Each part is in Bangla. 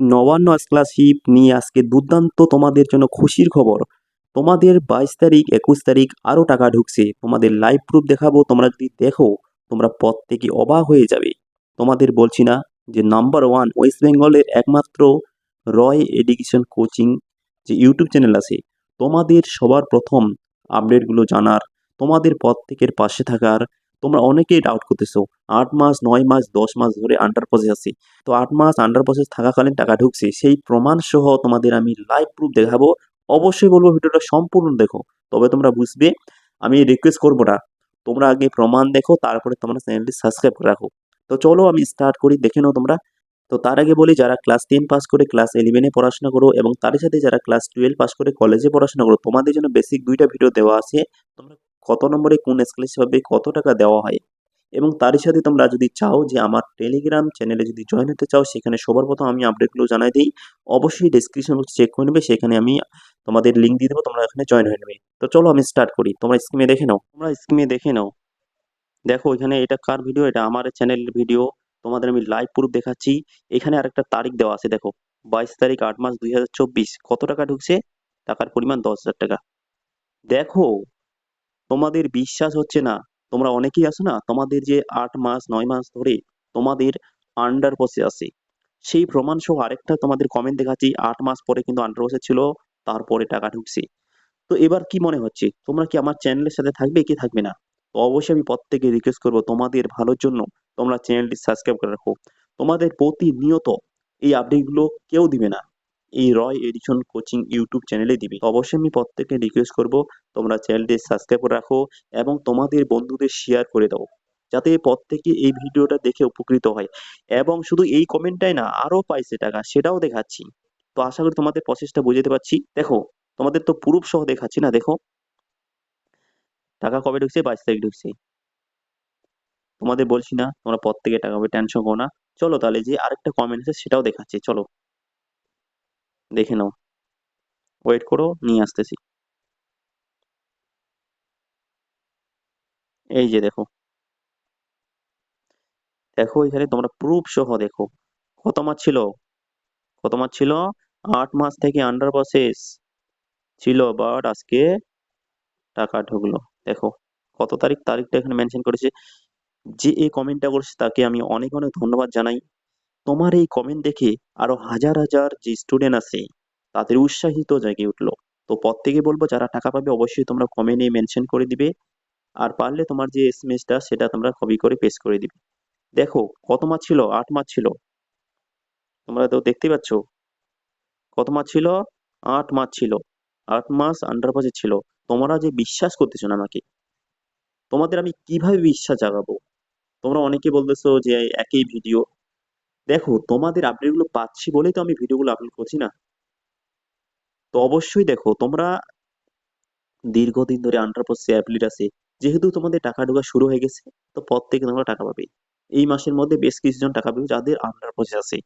নবান্ন স্কলারশিপ নিয়ে আজকে দুর্দান্ত তোমাদের জন্য খুশির খবর। তোমাদের বাইশ তারিখ, একুশ তারিখ আরও টাকা ঢুকছে। তোমাদের লাইভ প্রুফ দেখাবো, তোমরা যদি দেখো, তোমরা প্রত্যেকে অবাক হয়ে যাবে। তোমাদের বলছি না যে নাম্বার ওয়ান ওয়েস্ট বেঙ্গলের একমাত্র রয় এডুকেশন কোচিং যে ইউটিউব চ্যানেল আছে, তোমাদের সবার প্রথম আপডেটগুলো জানার, তোমাদের প্রত্যেকের পাশে থাকার তোমরা অনেকেই ডাউট করতেছো। আট মাস, নয় মাস, দশ মাস ধরে আন্ডার প্রসেস আছে। তো আট মাস আন্ডার প্রসেস থাকাকালীন টাকা ঢুকছে। সেই প্রমাণ সহ তোমাদের আমি লাইভ প্রুফ দেখাবো। অবশ্যই বলব ভিডিওটা সম্পূর্ণ দেখো। তবে তোমরা বুঝবে, আমি রিকোয়েস্ট করব না। তোমরা আগে প্রমাণ দেখো, তারপরে তোমরা চ্যানেলটি সাবস্ক্রাইব করে রাখো। তো চলো আমি স্টার্ট করি, দেখে নাও তোমরা। তো তার আগে বলি, যারা ক্লাস টেন পাস করে ক্লাস ইলেভেনে পড়াশোনা করো এবং তার সাথে যারা ক্লাস টুয়েলভ পাস করে কলেজে পড়াশোনা করো, তোমাদের জন্য বেসিক দুইটা ভিডিও দেওয়া আছে। তোমরা কত নম্বরে কোন পাবে কত টাকা দেওয়া হয়? এবং তারই সাথে তোমরা যদি চাও যে আমার টেলিগ্রাম চ্যানেলে যদি জয়েন হতে চাও, সেখানে সবার প্রথম আমি আপডেটগুলো জানাই দিই। অবশ্যই ডিসক্রিপশন বক্স চেক করে নেবে, সেখানে আমি তোমাদের লিঙ্ক দিয়ে দেবো, তোমরা এখানে জয়েন হয়ে নেবে। তো চলো আমি স্টার্ট করি। তোমরা স্ক্রিনে দেখে নাও। তোমরা স্ক্রিনে দেখে নাও। দেখো, এখানে এটা কার ভিডিও এটা আমার চ্যানেলের ভিডিও তোমাদের আমি লাইভ প্রুফ দেখাচ্ছি। এখানে আরেকটা তারিখ দেওয়া আছে, দেখো। বাইশ তারিখ আট মাস দুই হাজার চব্বিশ। কত টাকা ঢুকছে? টাকার পরিমাণ দশ হাজার টাকা। দেখো তোমাদের বিশ্বাস হচ্ছে না। তোমরা অনেকেই আছো না? তোমাদের যে আট মাস, নয় মাস ধরে তোমাদের আন্ডার বসে আছে। সেই প্রমাণ সহ আরেকটা তোমাদের কমেন্ট দেখাচ্ছি। আট মাস পরে কিন্তু আন্ডার বসে ছিল, তারপরে টাকা ঢুকছে। তো এবার কি মনে হচ্ছে? তোমরা কি আমার চ্যানেলের সাথে থাকবে, কি থাকবে না? তো অবশ্যই আমি প্রত্যেকে রিকোয়েস্ট করব তোমাদের ভালোর জন্য তোমরা চ্যানেলটি সাবস্ক্রাইব করে রাখো। তোমাদের প্রতিনিয়ত এই আপডেটগুলো কেউ দিবে না। এই রয় এডিশন কোচিং ইউটিউব চ্যানেলে দিবে। অবশ্যই আমি প্রত্যেককে রিকোয়েস্ট করব, তোমরা চ্যানেলটি সাবস্ক্রাইব করে রাখো এবং তোমাদের বন্ধুদের শেয়ার করে দাও, যাতে প্রত্যেকে এই ভিডিওটা দেখে উপকৃত হয়। এবং শুধু এই কমেন্টটাই না আরও পাইছে টাকা, সেটাও দেখাচ্ছি। তো আশা করি তোমাদের প্রসেসটা বুঝতে পারছি। দেখো, তোমাদের তো প্রুফ সহ দেখাচ্ছি না, দেখো। টাকা কবে ঢুকছে? বাইশ তারিখ ঢুকছে। তোমাদের বলছি না, তোমরা প্রত্যেকে টাকা টেনশন করো না। চলো তাহলে যে আরেকটা কমেন্ট আছে, সেটাও দেখাচ্ছি। চলো। দেখে নাও। ওয়েট করো, নিয়ে আসতেছি। এই যে দেখো। দেখো এখানে তোমরা প্রুফ সহ দেখো। কত মাস ছিল? কত মাস ছিল? আট মাস থেকে আন্ডার প্রসেস ছিল বাট আজকে টাকা ঢুকলো। দেখো, কত তারিখ তারিখটা এখানে মেনশন করেছে। যে এই কমেন্টটা করেছে তাকে আমি অনেক অনেক ধন্যবাদ জানাই। তোমার এই কমেন্ট দেখে আরও হাজার হাজার যে স্টুডেন্ট আছে, তাদের উৎসাহিত জায়গায় উঠল। তো প্রত্যেকে বলব, যারা টাকা পাবে, অবশ্যই তোমরা কমেন্টে মেনশন করে দিবে। আর পারলে তোমার যে এসএমএসটা সেটা তোমরা কপি করে পেস্ট করে দিবে। দেখো, কত মাস ছিল? আট মাস ছিল। তোমরা তো দেখতে পাচ্ছ। কত মাস ছিল? আট মাস ছিল। আট মাস আন্ডার পাসে ছিল। তোমরা যে বিশ্বাস করতেছো না আমাকে, তোমাদের আমি কীভাবে বিশ্বাস জাগাবো? তোমরা অনেকে বলতেছো যে, একই ভিডিও দেখো, তোমাদের আপডেটগুলো পাচ্ছি বলেই তো আমি ভিডিওগুলো আপলোড করছি না। তো অবশ্যই দেখো, তোমরা দীর্ঘদিন ধরে আন্ডার অ্যাপলিট আছে, যেহেতু তোমাদের টাকা ঢোকা শুরু হয়ে গেছে, তো প্রত্যেকে তোমরা টাকা পাবে। এই মাসের মধ্যে বেশ কিছুজন টাকা পাবে যাদের আন্ডার প্রসেস আছে।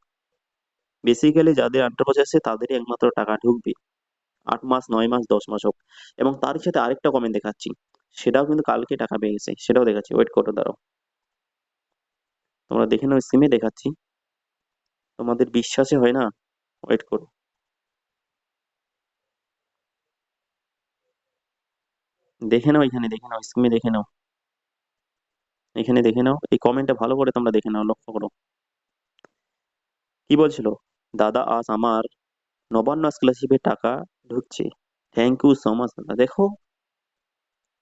বেসিক্যালি যাদের আন্ডার প্রসেস আছে, তাদেরই একমাত্র টাকা ঢুকবে। আট মাস, নয় মাস, দশ মাস হোক। এবং তার সাথে আরেকটা কমেন্ট দেখাচ্ছি, সেটাও কিন্তু কালকে টাকা পেয়ে গেছে, সেটাও দেখাচ্ছি। ওয়েট করো, দাঁড়াও। তোমরা দেখে নাও সিমে দেখাচ্ছি। তোমাদের বিশ্বাসে হয় না? ওয়েট করো। দেখে নাও এখানে, দেখে নাও স্ক্রিনে দেখে নাও। এখানে দেখে নাও, এই কমেন্টটা ভালো করে তোমরা দেখে নাও, লক্ষ্য করো। কি বলছিল? দাদা, আজ আমার নবান্ন স্কলারশিপের টাকা ঢুকছে। থ্যাংক ইউ সো মাচ দাদা। দেখো,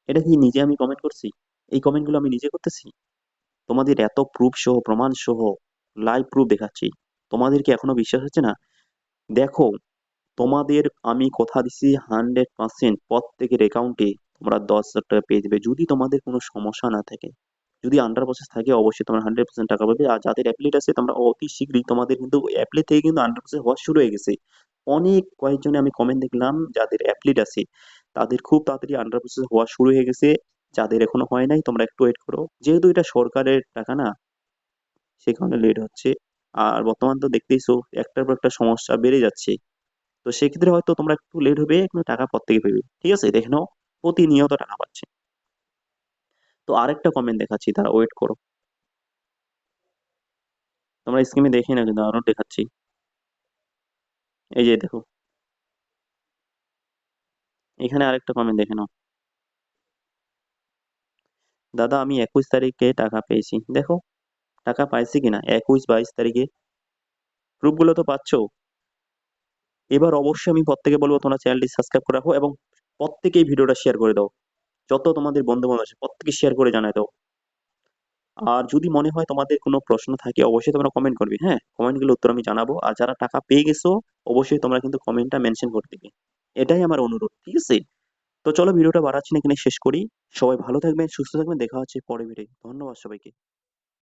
এটা কি নিজে আমি কমেন্ট করছি? এই কমেন্টগুলো আমি নিজে করতেছি? তোমাদের এত প্রুফ সহ, প্রমাণ সহ লাইভ প্রুফ দেখাচ্ছি। তোমাদের কি এখনও বিশ্বাস হচ্ছে না? দেখো, তোমাদের আমি কথা দিচ্ছি হান্ড্রেড পার্সেন্ট প্রত্যেকের অ্যাকাউন্টে তোমরা দশ হাজার টাকা পেয়ে যাবে। যদি তোমাদের কোনো সমস্যা না থাকে, যদি আন্ডার প্রসেস থাকে, অবশ্যই তোমরা হান্ড্রেড পার্সেন্ট টাকা পাবে। আর যাদের অ্যাপ্লিট আছে, তোমরা অতি শীঘ্রই তোমাদের কিন্তু অ্যাপ্লি থেকে কিন্তু আন্ডার প্রসেস হওয়া শুরু হয়ে গেছে। অনেক কয়েকজনে আমি কমেন্ট দেখলাম, যাদের অ্যাপ্লিট আছে, তাদের খুব তাড়াতাড়ি আন্ডার প্রসেস হওয়া শুরু হয়ে গেছে। যাদের এখনও হয় নাই, তোমরা একটু ওয়েট করো। যেহেতু এটা সরকারের টাকা না, সে কারণে লেট হচ্ছে। আর বর্তমান তো দেখতেইছো, একটার পর একটা সমস্যা বেড়ে যাচ্ছে। তো সেক্ষেত্রে হয়তো তোমরা একটু লেট হবে কিন্তু টাকা প্রত্যেকে পাবে। ঠিক আছে? দেখে নাও, প্রতিনিয়ত টাকা পাচ্ছে। তো আরেকটা কমেন্ট দেখাচ্ছি তারা ওয়েট করো। তোমরা স্ক্রিনে দেখে না কিন্তু, আরও দেখাচ্ছি। এই যে দেখো। এখানে আরেকটা কমেন্ট দেখে নাও। দাদা, আমি একুশ তারিখে টাকা পেয়েছি। দেখো টাকা পাইছি কিনা? একুশ, বাইশ তারিখে। প্রুফগুলো তো পাচ্ছ? এবার অবশ্যই আমি প্রত্যেকে বলব, তোমরা চ্যানেলটি সাবস্ক্রাইব করে রাখো এবং প্রত্যেকেই ভিডিওটা শেয়ার করে দাও। যত তোমাদের বন্ধু বান্ধব আছে প্রত্যেকে শেয়ার করে জানাই দাও। আর যদি মনে হয় তোমাদের কোনো প্রশ্ন থাকে, অবশ্যই তোমরা কমেন্ট করবে হ্যাঁ? কমেন্টগুলো উত্তর আমি জানাব। আর যারা টাকা পেয়ে গেছো, অবশ্যই তোমরা কিন্তু কমেন্টটা মেনশন করে দিবে। এটাই আমার অনুরোধ, ঠিক আছে? তো চলো ভিডিওটা বাড়াচ্ছি না, এখানে শেষ করি। সবাই ভালো থাকবেন, সুস্থ থাকবেন, দেখা হচ্ছে পরে ভিডিও ধন্যবাদ সবাইকে।